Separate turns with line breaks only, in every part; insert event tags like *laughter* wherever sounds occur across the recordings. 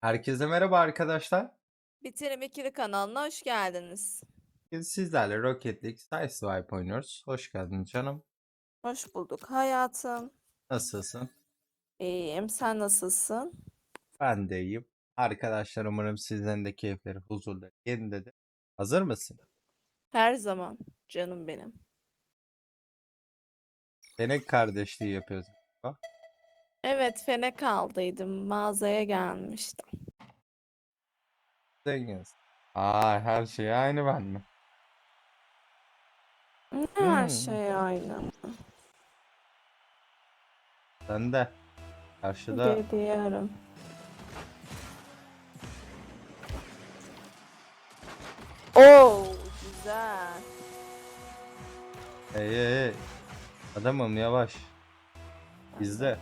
Herkese merhaba arkadaşlar.
Bitirim ikili kanalına hoş geldiniz.
Bugün sizlerle Rocket League Sideswipe oynuyoruz. Hoş geldin canım.
Hoş bulduk hayatım.
Nasılsın?
İyiyim. Sen nasılsın?
Ben de iyiyim. Arkadaşlar umarım sizlerin de keyifleri, huzurları yerindedir. Hazır mısın?
Her zaman canım benim.
Denek kardeşliği yapıyoruz.
Evet fene kaldıydım. Mağazaya gelmiştim.
Zenginiz. Aa her şey aynı ben mi?
Her
Hmm.
şey aynı.
Sen de. Karşıda
Biliyorum. Oo güzel.
hey hey hey. Adamım yavaş. İzle.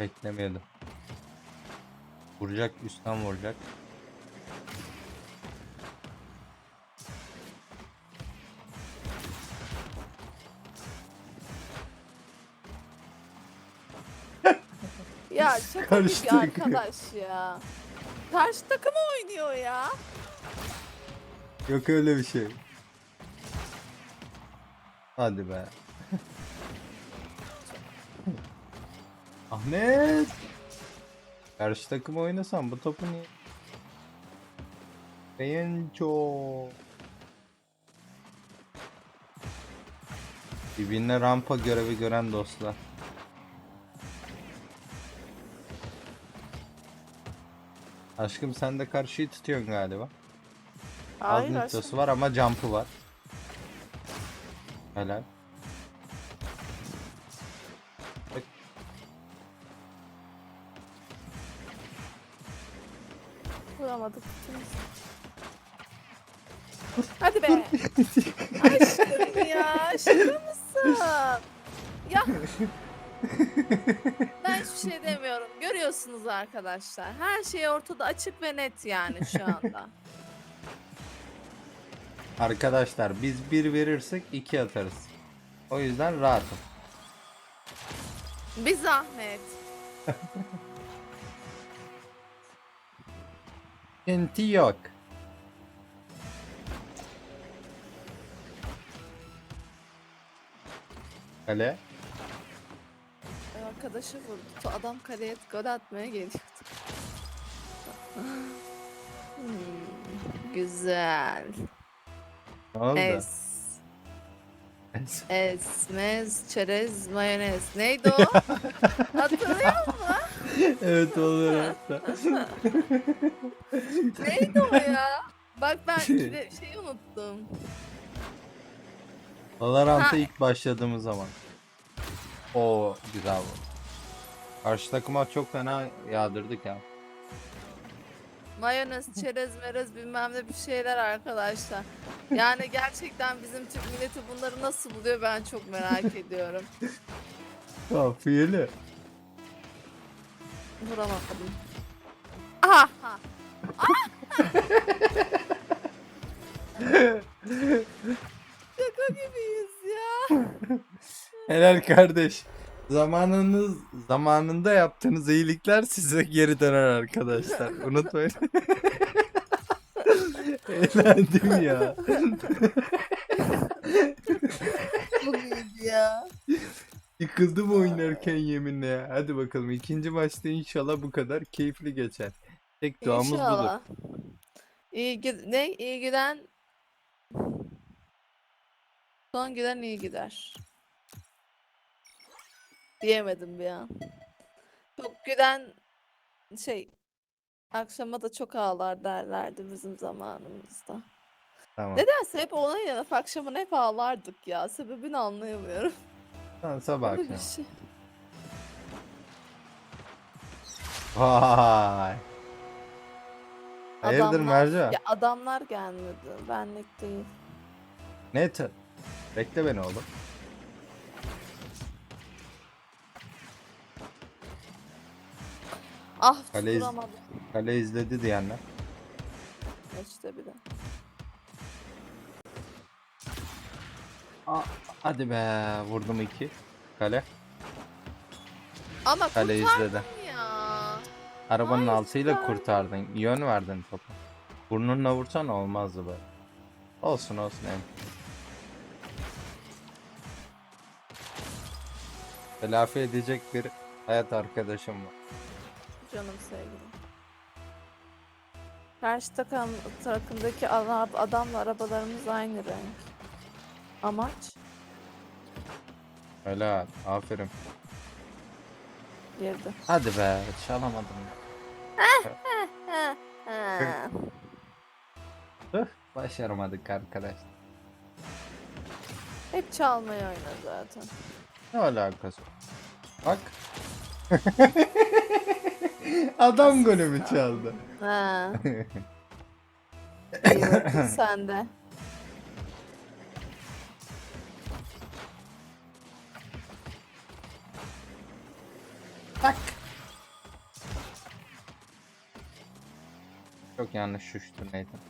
Beklemiyordum. Vuracak, üstten vuracak. *laughs*
Ya şaka gibi
Karıştı.
arkadaş ya. Karşı takım oynuyor ya.
Yok öyle bir şey. Hadi be. Ahmet. Karşı takım oynasan bu topu niye? Beğenço. Birbirine rampa görevi gören dostlar. Aşkım sen de karşıyı tutuyorsun galiba. Az
Hayır
nitrosu
aşkım.
var ama jump'ı var. Helal.
İkimiz. Hadi be. Aşkım ya şaka mısın? Ya ben hiçbir şey demiyorum. Görüyorsunuz arkadaşlar. Her şey ortada açık ve net yani şu anda.
Arkadaşlar biz bir verirsek iki atarız. O yüzden rahatım.
Bir zahmet. *laughs*
Sıkıntı yok. Kale.
Arkadaşı vurdu. Adam kaleye gol atmaya geliyordu. Hmm, güzel.
Ne oldu?
Es. Esmez, çerez, mayonez. Neydi o? *laughs* Hatırlıyor musun? *laughs*
evet olur *laughs* hatta.
Neydi o ya? Bak ben bir şey unuttum.
Valorant'a
Ha.
ilk başladığımız zaman. O güzel bu. Karşı takıma çok fena yağdırdık ya.
Mayonez, çerez, merez bilmem ne bir şeyler arkadaşlar. Yani gerçekten bizim Türk milleti bunları nasıl buluyor ben çok merak ediyorum.
Kafiyeli.
Vuramadım. Aha! *laughs* Şaka gibiyiz ya.
Helal kardeş. Zamanınız zamanında yaptığınız iyilikler size geri döner arkadaşlar. Unutmayın. Eğlendim ya.
Bu neydi ya?
Yıkıldım oynarken yeminle ya. Hadi bakalım ikinci maçta inşallah bu kadar keyifli geçer. Tek duamız budur.
İnşallah. İyi gid ne? İyi giden son giden iyi gider. Diyemedim bir an. Çok giden şey akşama da çok ağlar derlerdi bizim zamanımızda.
Tamam.
Nedense hep ona inanıp akşamın hep ağlardık ya. Sebebini anlayamıyorum.
Tamam sabah
Öyle bir
akşam.
şey.
Vay. Hayırdır
Adamlar,
Mercan?
ya adamlar gelmedi. Benlik değil.
Ne tı? Bekle beni oğlum.
Ah
Kale iz-
tutturamadım.
Kale izledi diyenler.
İşte bir de.
Aa, hadi be vurdum iki. Kale.
Ama
Kale izledi.
ya.
Arabanın
Hayır,
altıyla
kurtar.
kurtardın. Yön verdin topa. Burnunla vursan olmazdı böyle. Olsun olsun en. Telafi edecek bir hayat arkadaşım var.
Canım sevgilim. Karşı takım, takımdaki adamla arabalarımız aynı renk. Amaç?
Helal. Aferin.
Girdi.
Hadi be. Çalamadım. *laughs*
Ha.
Hıh, Başaramadık arkadaş.
Hep çalmayı oyna zaten.
Ne alakası? var? Bak. *laughs* Adam golümü çaldı.
Ha. *laughs* İyi bakın sen de.
Bak. Çok yanlış düştü Nathan.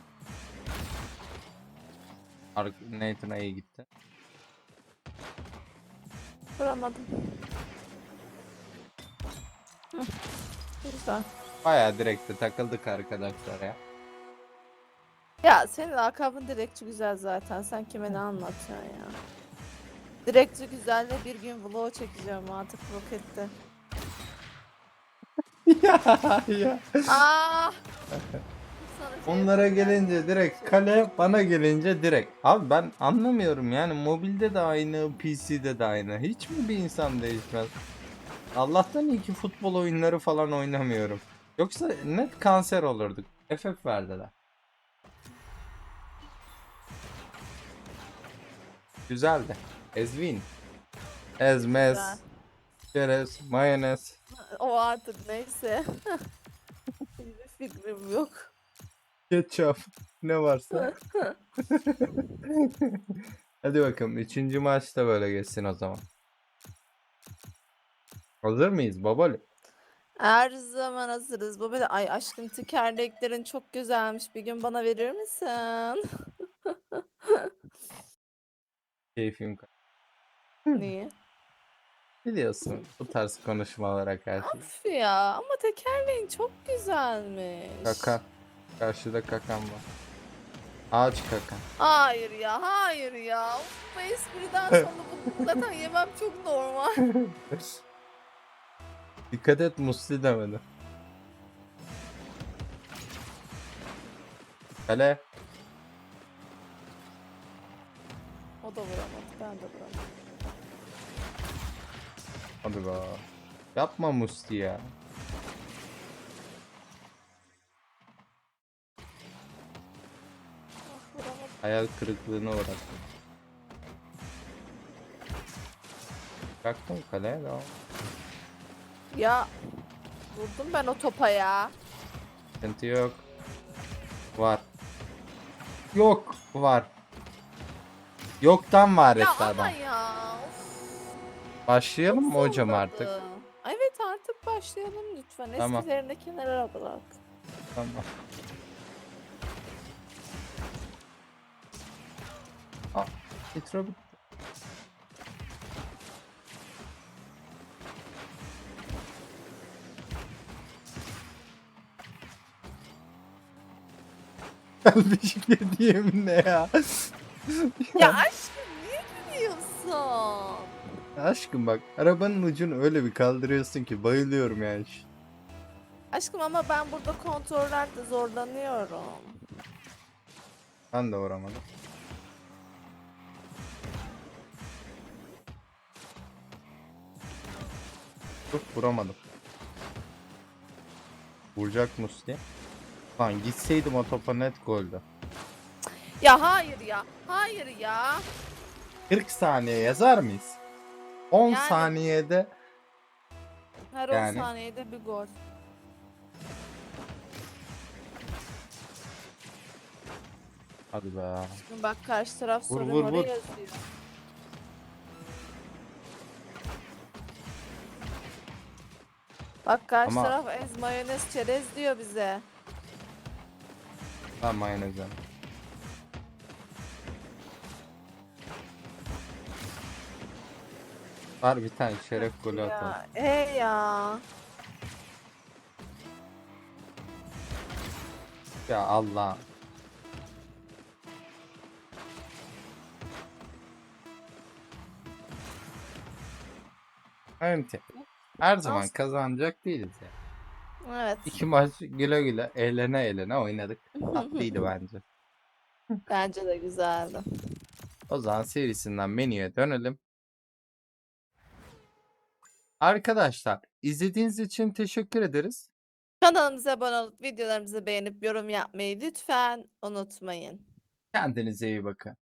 Nathan'a iyi gitti.
Vuramadım. Hı. Güzel.
Baya direkte takıldık arkadaşlar ya.
Ya senin lakabın direkçi güzel zaten. Sen kime ne anlatıyorsun ya? Direkçi güzelle bir gün vlog çekeceğim artık rokette.
Ya.
Aa! Şey
Onlara gelince direkt kale, bana gelince direkt. Abi ben anlamıyorum yani mobilde de aynı, PC'de de aynı. Hiç mi bir insan değişmez? Allah'tan iyi ki futbol oyunları falan oynamıyorum. Yoksa net kanser olurduk. FF verdiler. Güzeldi. Ezvin. Ezmez.
Güzel.
Çerez, mayonez.
O artık neyse. *laughs* Hiçbir fikrim yok.
Ketçap. Ne varsa. *laughs* Hadi bakalım. Üçüncü maçta böyle geçsin o zaman. Hazır mıyız babali?
Her zaman hazırız. Bu böyle ay aşkım tekerleklerin çok güzelmiş. Bir gün bana verir misin? *laughs*
Keyfim
Niye?
Biliyorsun bu tarz konuşmalara karşı.
Of ya ama tekerleğin çok güzelmiş.
Kaka. Karşıda kakan var. Ağaç kakan.
Hayır ya, hayır ya. Of, bu espriden *laughs* sonra bunu zaten yemem çok normal. *laughs*
Dikkat et Musli demedi. Kale.
O da vuramadı, ben de vuramadım.
Hadi be. Yapma Musti ya. Hayal kırıklığına uğrattım. Baktım kaleye devam.
Ya vurdum ben o topa ya.
Sıkıntı yok. Var. Yok. Var. Yoktan var
Ya
etti
ama
adam.
ya. of,
Başlayalım mı hocam artık?
Evet artık başlayalım lütfen.
Tamam.
Eskilerini kenara bırak.
Tamam. Aa, intro bitti. Gelmiş diyeyim ne ya?
Ya gülüyorsun?
Aşkım bak arabanın ucunu öyle bir kaldırıyorsun ki bayılıyorum yani.
Aşkım ama ben burada kontrollerde zorlanıyorum.
Ben de uğramadım. Dur vuramadım. Vuracak Musti. Lan gitseydim o topa net goldü.
Ya hayır ya. Hayır ya.
40 saniye yazar mıyız? 10
Yani-
saniyede
Her 10
Yani.
saniyede bir gol.
hadi be.
Şimdi bak karşı taraf
Vur,
soru
vur,
moru
vur.
yazıyor. Bak karşı
Ama-
taraf ez mayonez çerez diyor bize.
Ben mayonezden. Var bir tane şeref golü atalım.
Ya, hey ya.
Ya Allah. Evet. Her zaman
Olsun.
kazanacak değiliz ya.
Evet.
İki maç güle güle eğlene eğlene oynadık. Tatlıydı *laughs* bence.
Bence de güzeldi.
O zaman serisinden menüye dönelim. Arkadaşlar izlediğiniz için teşekkür ederiz.
Kanalımıza abone olup videolarımızı beğenip yorum yapmayı lütfen unutmayın.
Kendinize iyi bakın.